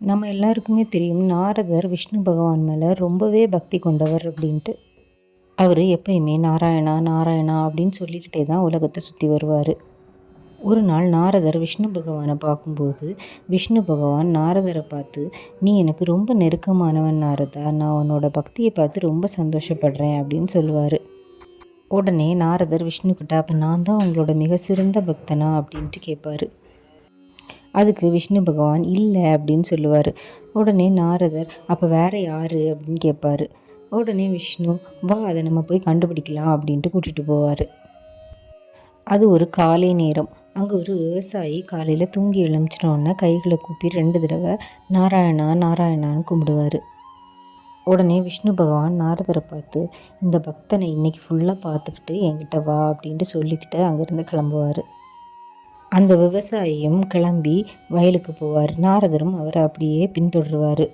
நம்ம எல்லாருக்குமே தெரியும் நாரதர் விஷ்ணு பகவான் மேலே ரொம்பவே பக்தி கொண்டவர் அப்படின்ட்டு. அவர் எப்பயுமே நாராயணா நாராயணா அப்படின்னு சொல்லிக்கிட்டே தான் உலகத்தை சுற்றி வருவார். ஒரு நாள் நாரதர் விஷ்ணு பகவானை பார்க்கும்போது விஷ்ணு பகவான் நாரதரை பார்த்து நீ எனக்கு ரொம்ப நெருக்கமானவன் நாரதா நான் உன்னோட பக்தியை பார்த்து ரொம்ப சந்தோஷப்படுறேன் அப்படின்னு சொல்லுவார். உடனே நாரதர் விஷ்ணுக்கிட்ட அப்போ நான் தான் உங்களோட மிக சிறந்த பக்தனா? அப்படின்ட்டு கேட்பாரு அதுக்கு விஷ்ணு பகவான் இல்லை அப்படின்னு சொல்லுவார். உடனே நாரதர் அப்போ வேறு யார்? அப்படின்னு கேட்பார் உடனே விஷ்ணு வா அதை நம்ம போய் கண்டுபிடிக்கலாம் அப்படின்ட்டு கூட்டிகிட்டு போவார். அது ஒரு காலை நேரம். அங்கே ஒரு விவசாயி காலையில் தூங்கி எழுமிச்சினோடனே கைகளை கூப்பி ரெண்டு தடவை நாராயணா நாராயணான்னு கும்பிடுவார். உடனே விஷ்ணு பகவான் நாரதரை பார்த்து இந்த பக்தனை இன்னைக்கு ஃபுல்லாக பார்த்துக்கிட்டு என்கிட்ட வா அப்படின்ட்டு சொல்லிக்கிட்டு அங்கேருந்து கிளம்புவார். அந்த விவசாயியும் கிளம்பி வயலுக்கு போவார். நாரதரும் அவரை அப்படியே பின்தொடருவார்.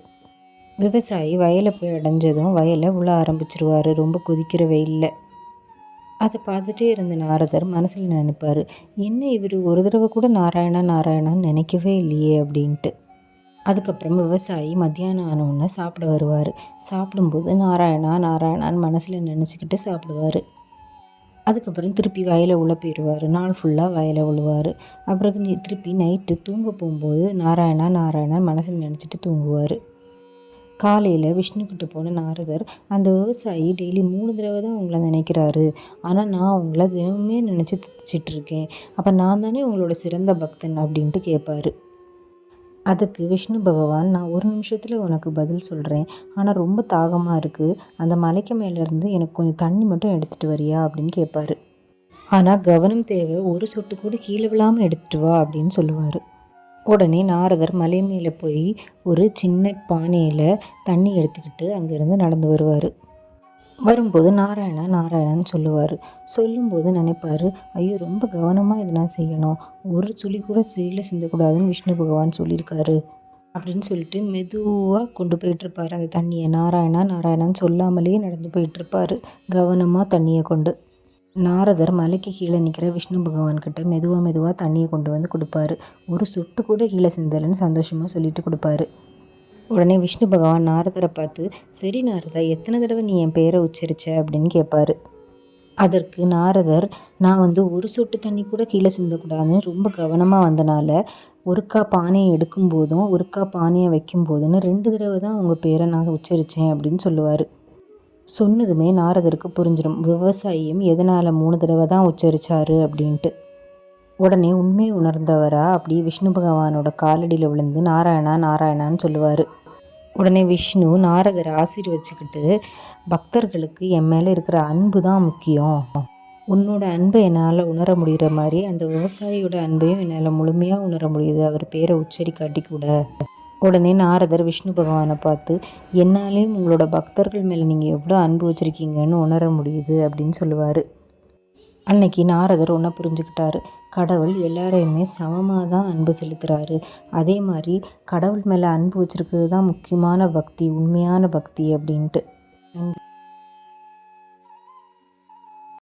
விவசாயி வயலை போய் அடைஞ்சதும் வயலை உள்ள ஆரம்பிச்சிருவார். ரொம்ப கொதிக்கிற வெயிலில் அதை பார்த்துட்டே இருந்த நாரதர் மனசில் நினைப்பார் என்ன இவர் ஒரு தடவை கூட நாராயணா நாராயணான்னு நினைக்கவே இல்லையே அப்படின்ட்டு. அதுக்கப்புறம் விவசாயி மத்தியானம் ஆனவுடனே சாப்பிட வருவார். சாப்பிடும்போது நாராயணா நாராயணான்னு மனசில் நினச்சிக்கிட்டு சாப்பிடுவார். அதுக்கப்புறம் திருப்பி வயலை உள்ள போயிடுவார் நாள் ஃபுல்லாக வயலை உழுவார். அப்புறம் நீ திருப்பி நைட்டு தூங்க போகும்போது நாராயணா நாராயணா மனசில் நினச்சிட்டு தூங்குவார். காலையில் விஷ்ணுக்கிட்ட போன நாரதர் அந்த விவசாயி டெய்லி மூணு தடவை தான் உங்களை நினைக்கிறாரு. ஆனால் நான் உங்களை தினமுமே நினச்சி துச்சிட்ருக்கேன் அப்போ நான் தானே உங்களோட சிறந்த பக்தன் அப்படின்ட்டு கேட்பாரு அதுக்கு விஷ்ணு பகவான் நான் ஒரு நிமிஷத்தில் உனக்கு பதில் சொல்கிறேன் ஆனால் ரொம்ப தாகமாக இருக்குது அந்த மலைக்கு மேலேருந்து எனக்கு கொஞ்சம் தண்ணி மட்டும் எடுத்துகிட்டு வரியா? அப்படின்னு கேட்பாரு ஆனால் கவனம் தேவை. ஒரு சொட்டு கூட கீழே விழாமல் எடுத்துகிட்டு வா அப்படின்னு சொல்லுவார். உடனே நாரதர் மலை மேலே போய் ஒரு சின்ன பானையில் தண்ணி எடுத்துக்கிட்டு அங்கேருந்து நடந்து வருவார். வரும்போது நாராயணா நாராயணான்னு சொல்லுவார். சொல்லும்போது நினைப்பார் ஐயோ ரொம்ப கவனமாக இதெல்லாம் செய்யணும். ஒரு துளி கூட செயல சிந்தக்கூடாதுன்னு விஷ்ணு பகவான் சொல்லியிருக்காரு. அப்படின்னு சொல்லிட்டு மெதுவாக கொண்டு போயிட்டுருப்பார். அந்த தண்ணியை நாராயணா நாராயணான்னு சொல்லாமலேயே நடந்து போயிட்டுருப்பார் கவனமாக தண்ணியை கொண்டு. நாரதர் மலைக்கு கீழே நிற்கிற விஷ்ணு பகவான்கிட்ட மெதுவாக மெதுவாக தண்ணியை கொண்டு வந்து கொடுப்பாரு. ஒரு சொட்டு கூட கீழே சிந்தலைன்னு சந்தோஷமாக சொல்லிட்டு கொடுப்பாரு. உடனே விஷ்ணு பகவான் நாரதரை பார்த்து சரி நாரதா எத்தனை தடவை நீ என் பேரை உச்சரிச்ச? அப்படின்னு கேட்பாரு. அதற்கு நாரதர் நான் வந்து ஒரு சொட்டு தண்ணி கூட கீழே சிந்தக்கூடாதுன்னு ரொம்ப கவனமாக வந்தனால ஒருக்கா பானையை எடுக்கும் போதும் ஒருக்கா பானையை வைக்கும் போதுன்னு ரெண்டு தடவை தான் உங்கள் பேரை நான் உச்சரித்தேன் அப்படின்னு சொல்லுவார். சொன்னதுமே நாரதருக்கு புரிஞ்சிடும் விவசாயியும் எதனால் மூணு தடவை தான் உச்சரித்தாரு அப்படின்ட்டு. உடனே உண்மையை உணர்ந்தவரா? அப்படி விஷ்ணு பகவானோட காலடியில் விழுந்து நாராயணா நாராயணான்னு சொல்லுவார். உடனே விஷ்ணு நாரதரை ஆசீர்வதிச்சுக்கிட்டு பக்தர்களுக்கு என் மேலே இருக்கிற அன்பு தான் முக்கியம். உன்னோட அன்பை என்னால் உணர முடிகிற மாதிரி அந்த விவசாயியோட அன்பையும் என்னால் முழுமையாக உணர முடியுது. அவர் பேரை உச்சரிக்காட்டி கூட. உடனே நாரதர் விஷ்ணு பகவானை பார்த்து என்னாலேயும் உங்களோட பக்தர்கள் மேலே நீங்கள் எவ்வளோ அன்பு வச்சுருக்கீங்கன்னு உணர முடியுது அப்படின்னு சொல்லுவார். அன்னைக்கு நாரதர் ஒன்றை புரிஞ்சுக்கிட்டாரு. கடவுள் எல்லாரையுமே சமமாக தான் அன்பு செலுத்துகிறாரு அதே மாதிரி கடவுள் மேலே அன்பு வச்சுருக்கிறது தான் முக்கியமான பக்தி உண்மையான பக்தி அப்படின்ட்டு.